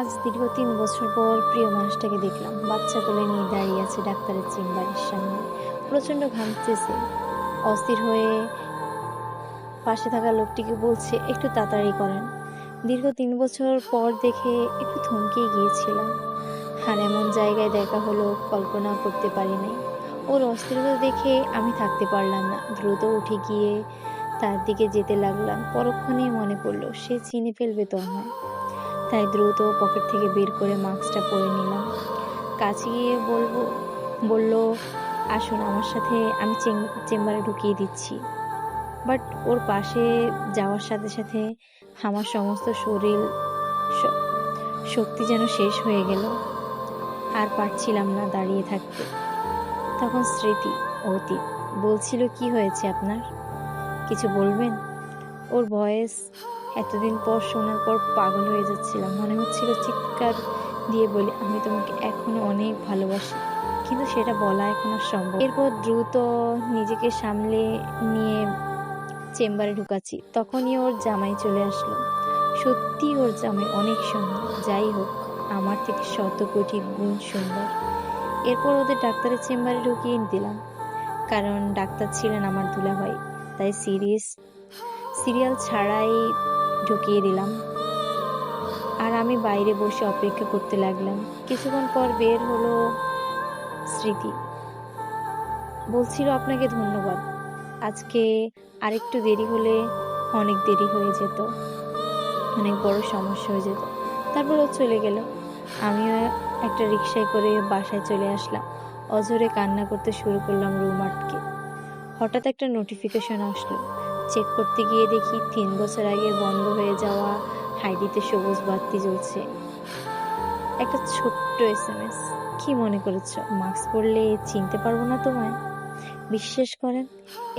আজ দীর্ঘ তিন বছর পর প্রিয় মানুষটাকে দেখলাম। বাচ্চা কোলে নিয়ে দাঁড়িয়ে আছে ডাক্তারের চেম্বারের সামনে। প্রচণ্ড ঘামতেছে। অস্থির হয়ে পাশে থাকা লোকটিকে বলছে, একটু তাড়াতাড়ি করেন। দীর্ঘ তিন বছর পর দেখে একটু থমকে গিয়েছিলাম। আর এমন জায়গায় দেখা হলো, কল্পনা করতে পারি নাই। ওর অস্থিরতা দেখে আমি থাকতে পারলাম না। দ্রুত উঠে গিয়ে তার দিকে যেতে লাগলাম। পরক্ষণেই মনে পড়ল, সে চিনে ফেলবে তো আমায়। তাই দ্রুত পকেট থেকে বের করে মাস্কটা পরে নিলাম। কাছে গিয়ে বলব, বলল, আসুন, আমার সাথে আমি চেম- চেম্বারে ঢুকিয়ে দিচ্ছি। বাট ওর পাশে যাওয়ার সাথে সাথে আমার সমস্ত শরীর শক্তি যেন শেষ হয়ে গেল। আর পারছিলাম না দাঁড়িয়ে থাকতে। তখন স্মৃতি, অতীত, বলছিল, কি হয়েছে আপনার? কিছু বলবেন? ওর ভয়েস এতদিন পর শোনার পর পাগল হয়ে যাচ্ছিলাম। মনে হচ্ছিল চিৎকার দিয়ে বলি, আমি তোমাকে এখনও অনেক ভালোবাসি। কিন্তু সেটা বলা এখন আর সম্ভব। এরপর দ্রুত নিজেকে সামলে নিয়ে চেম্বারে ঢুকাচ্ছি। তখনই ওর জামাই চলে আসলো। সত্যি ওর জামাই অনেক সুন্দর। যাই হোক, আমার থেকে শত কোটি গুণ সুন্দর। এরপর ওদের ডাক্তারের চেম্বারে ঢুকিয়ে দিলাম। কারণ ডাক্তার ছিলেন আমার দুলাভাই। তাই সিরিয়াস সিরিয়াল ছাড়াই ঢুকিয়ে দিলাম। আর আমি বাইরে বসে অপেক্ষা করতে লাগলাম। কিছুক্ষণ পর বের হলো স্মৃতি। বলছিল, আপনাকে ধন্যবাদ। আজকে আরেকটু দেরি হলে অনেক দেরি হয়ে যেত। অনেক বড় সমস্যা হয়ে যেত। তারপর ও চলে গেল। আমিও একটা রিক্সায় করে বাসায় চলে আসলাম। অজরে কান্না করতে শুরু করলাম রুম আটকে। হঠাৎ একটা নোটিফিকেশন আসলো। চেক করতে গিয়ে দেখি তিন বছর আগে বন্ধ হয়ে যাওয়া হাইডিতে সবুজ বাতি জ্বলছে। একটা ছোট্ট এস এম এস কি মনে করেছ? মাস্ক পরলে চিনতে পারব না তোমায়? বিশ্বাস করেন,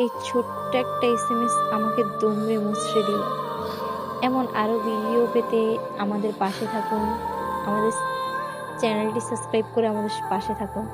এই ছোট্ট একটা এস এম এস আমাকে দমড়ে মুচড়ে দিল। এমন আরও ভিডিও পেতে আমাদের পাশে থাকুন। আমাদের চ্যানেলটি সাবস্ক্রাইব করে আমাদের পাশে থাকুন।